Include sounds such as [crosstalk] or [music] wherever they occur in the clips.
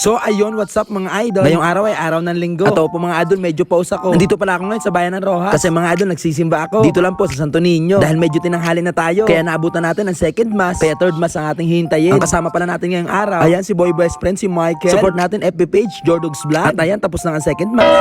So ayun, what's up mga idol? Ngayong araw ay araw ng linggo. At po mga idol, medyo pause ako. Nandito pala ako ngayon sa bayan ng Rojas. Kasi mga idol, nagsisimba ako. Dito lang po sa Santo Niño. Dahil medyo tinanghali na tayo. Kaya naabutan natin ang second mass. Kaya third mass ang ating hintayin. Ang kasama pala natin ngayong araw. Ayan si boy best friend si Michael. Support natin FB page, Jordogs Vlog. At ayan, tapos na ang second mass.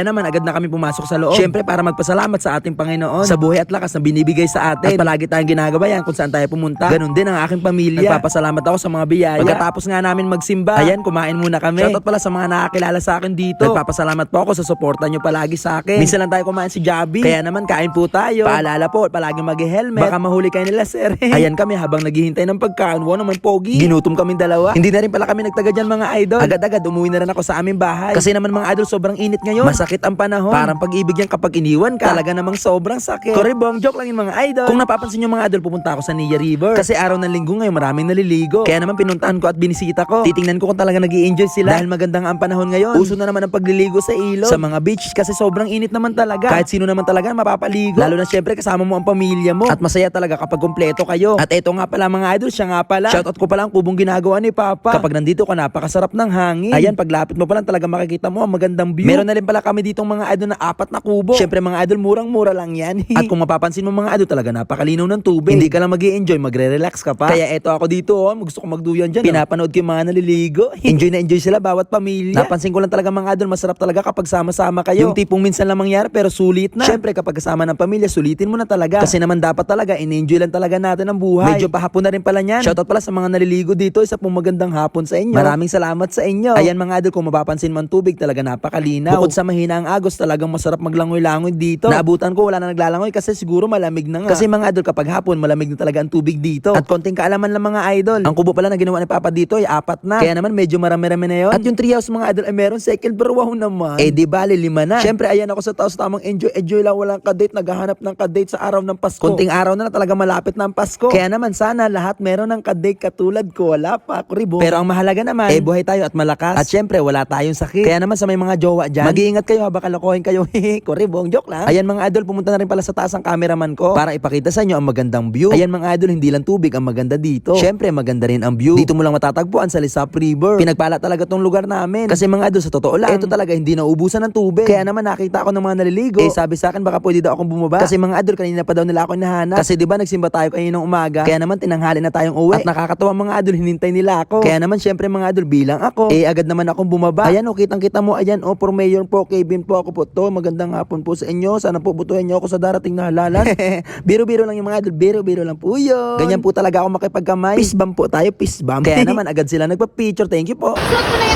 Kaya naman agad na kami pumasok sa loob. Siyempre para magpasalamat sa ating Panginoon sa buhay at lakas na binibigay sa atin. At palagi tayong ginagawa yan kung saan tayo pumunta. Ganon din ang aking pamilya. Nagpapasalamat ako sa mga biyaya. Pagkatapos nga namin magsimba, ayan kumain muna kami. Shoutout pala sa mga nakakilala sa akin dito. Nagpapasalamat po ako sa suporta nyo palagi sa akin. Minsan lang tayo kumain si Javi. Kaya naman kain po tayo. Paalala po, palagi mag-helmet. Baka mahuli kayo nila sir. [laughs] ayan kami habang naghihintay ng pagkain. Wow naman pogi. Ginutom kami dalawa. Hindi na rin pala kami nagtaga dyan mga idol. Agad-agad umuwi na rin ako sa aming bahay. Kasi naman mga idol sobrang init ngayon. Masakit ang panahon. Parang pag-ibig yan kapag iniwan ka. Talaga namang sobrang sakit. Koribong, joke lang yung mga idol. Kung napapansin nyo mga idol, pupunta ako sa Nia River. Kasi araw ng linggo ngayon, maraming naliligo. Kaya naman pinuntahan ko at binisita ko. Titingnan ko kung talaga nag enjoy sila. Dahil magandang ang panahon ngayon. Uso na naman ang pagliligo sa ilog. Sa mga beach kasi sobrang init naman talaga. Kahit sino naman talaga mapapaligo. Lalo na syempre kasama mo ang pamilya mo. At masaya talaga kapag kumpleto kayo. At eto nga pala mga idol, siya nga pala. Shoutout ko pala ang kubong ginagawa ni Papa. Kapag nandito ka, napakasarap ng hangin. Ayan, paglapit mo pa lang talaga makikita mo ang magandang view. Meron na rin pala kami ditong mga idol na apat na kubo. Syempre mga idol, murang-mura lang yan. [laughs] At kung mapapansin mo mga idol talaga, napakalinaw ng tubig. Hindi ka lang mag enjoy magre-relax ka pa. Kaya eto ako dito, oh, gusto ko magduyan dyan. Pinapanood ko yung mga naliligo. [laughs] enjoy na enjoy sila bawat pamilya. Napansin ko lang talaga mga idol, masarap talaga kapag sama-sama kayo. Yung tipong minsan lang mangyari pero sulit na. Syempre kapag kasama ng pamilya, sulitin mo na talaga. Kasi naman dapat talaga, in-enjoy lang talaga natin ang buhay. Medyo pahapon na rin pala niyan. Shoutout pala sa mga naliligo dito. Isa pong magandang hapon sa inyo. Maraming salamat sa inyo. Ayan mga idol, kung mapapansin man tubig, talaga napakalinaw. Bukod sa mahina ang agos, talagang masarap maglangoy-langoy dito. Naabutan ko, wala na naglalangoy kasi siguro malamig na nga. Kasi mga idol, kapag hapon, malamig na talaga ang tubig dito. At konting kaalaman lang mga idol. Ang kubo pala na ginawa ni Papa dito ay apat na. Kaya naman medyo marami-rami na yun. At yung treehouse mga idol ay meron second floor. Wow naman. Eh di bali, lima na. Siyempre, ayan ako sa taos tamang enjoy, enjoy lang walang kadate. Naghahanap ng kadate sa araw ng Pasko. Konting araw na na talaga malapit na ang Pasko. Kaya naman sana lahat meron ng kadate katulad ko. Wala pa, kuribo. Pero ang mahalaga naman, eh buhay tayo at malakas. At syempre, wala tayong sakit. Kaya naman sa may mga jowa dyan, mag-iingat kayo habang kalokohin kayo. Hehe, [laughs] kuribong, joke lang. Ayan mga idol, pumunta na rin pala sa taas ang cameraman ko para ipakita sa inyo ang magandang view. Ayan mga idol, hindi lang tubig ang maganda dito. Syempre, maganda rin ang view. Dito mo lang matatagpuan sa Lisap River. Pinagpala talaga tong lugar namin. Kasi mga idol, sa totoo lang, ito talaga hindi nauubusan ng tubig. Kaya naman nakita ako ng mga naliligo. Eh sabi sa akin baka pwede daw akong bumaba. Kasi mga idol, kanina pa daw nila ako hinahanap. Kasi di ba nagsimba tayo kaninang umaga. Kaya naman tinanghali na tayong uwi. At nakakatawa mga idol, hinintay nila ako. Kaya naman syempre mga idol, bilang ako. Eh agad naman akong bumaba. Ayan o, kitang kita mo. Ayan o, for mayor po, Kevin po ako po to. Magandang hapon po sa inyo. Sana po butuhin niyo ako sa darating na halalan. [laughs] Biro-biro lang yung mga idol. Biro-biro lang po yun. Ganyan po talaga ako makipagkamay. Peace bump po tayo, peace bump. Kaya [laughs] naman agad sila nagpa-picture. Thank you po. Suot mo na.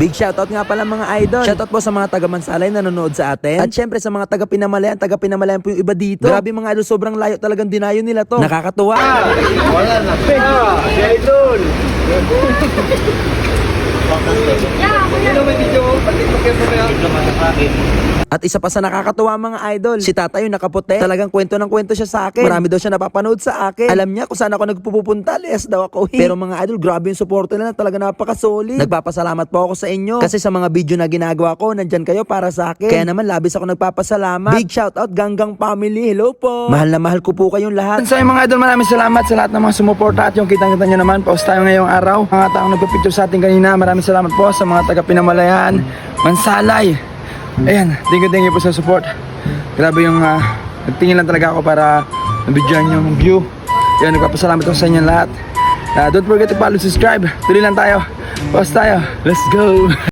Big shoutout nga pala mga idol. Shoutout po sa mga taga Mansalay na nanonood sa atin. At syempre sa mga taga Pinamalayan, taga Pinamalayan po yung iba dito. Grabe mga idol, sobrang layo talagang dinayo nila to. Nakakatuwa. [laughs] Ya, aku ya. Ini namanya video, tapi pakai Ya, Yeah, kuya. At isa pa sa nakakatuwa mga idol, si tata yung nakaputi. Talagang kwento ng kwento siya sa akin. Marami daw siya napapanood sa akin. Alam niya kung saan ako nagpupunta, less daw ako. Pero mga idol, grabe yung support nila. Talaga napaka-solid. Nagpapasalamat po ako sa inyo. Kasi sa mga video na ginagawa ko, nandyan kayo para sa akin. Kaya naman labis ako nagpapasalamat. Big shout out Ganggang Family. Hello po. Mahal na mahal ko po kayong lahat. So yung mga idol, maraming salamat sa lahat ng mga sumuporta at yung kitang-kita nyo naman. Post tayo ngayong araw. Mga taong nagpapicture sa atin kanina, maraming salamat po sa mga taga Pinamalayan, Mansalay. Ayan, thank you, thank you po sa support. Grabe yung uh, nagtingin lang talaga ako para nabidyoan yung view. Ayan, nagpapasalamat ko sa inyo lahat. Uh, don't forget to follow, subscribe. Tuloy lang tayo. Post tayo. Let's go! [laughs]